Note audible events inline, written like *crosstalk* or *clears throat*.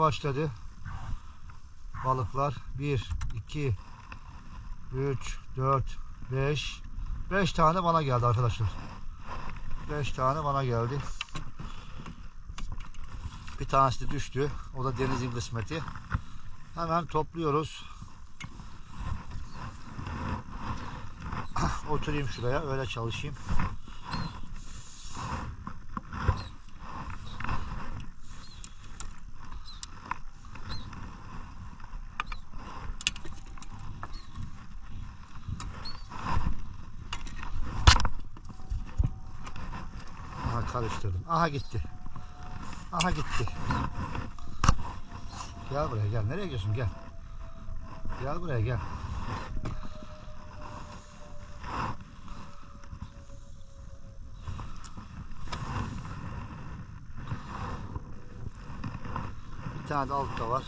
başladı. Balıklar 1, 2, 3, 4, 5. 5 tane bana geldi arkadaşlar. 5 tane bana geldi. Bir tanesi de düştü. O da denizin kısmeti. Hemen topluyoruz. *clears throat* Oturayım şuraya öyle çalışayım. Aha karıştırdım. Aha gitti. Aha gitti. Gel buraya gel. Nereye gidiyorsun? Gel. Gel buraya gel. Bir tane de altta var.